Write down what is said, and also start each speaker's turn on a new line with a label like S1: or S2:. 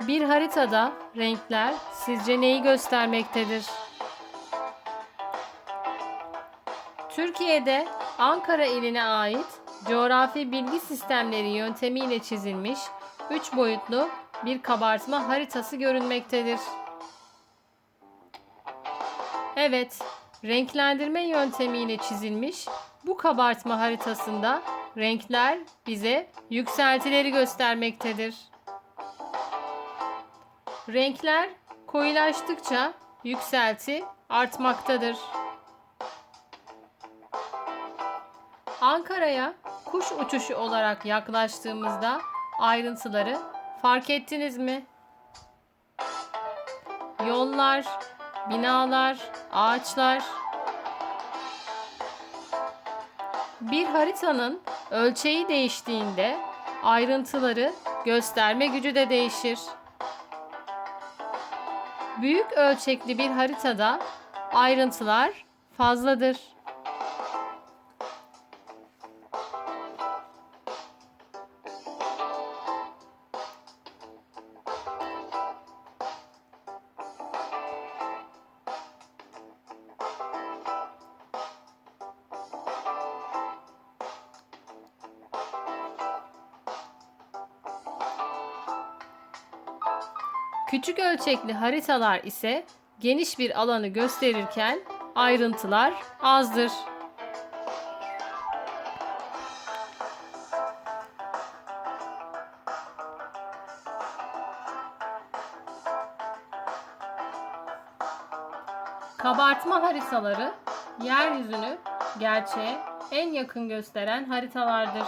S1: Bir haritada renkler sizce neyi göstermektedir? Türkiye'de Ankara iline ait coğrafi bilgi sistemleri yöntemiyle çizilmiş 3 boyutlu bir kabartma haritası görünmektedir. Evet, renklendirme yöntemiyle çizilmiş bu kabartma haritasında renkler bize yükseltileri göstermektedir. Renkler koyulaştıkça yükselti artmaktadır. Ankara'ya kuş uçuşu olarak yaklaştığımızda ayrıntıları fark ettiniz mi? Yollar, binalar, ağaçlar. Bir haritanın ölçeği değiştiğinde ayrıntıları gösterme gücü de değişir. Büyük ölçekli bir haritada ayrıntılar fazladır. Küçük ölçekli haritalar ise geniş bir alanı gösterirken ayrıntılar azdır. Kabartma haritaları yeryüzünü gerçeğe en yakın gösteren haritalardır.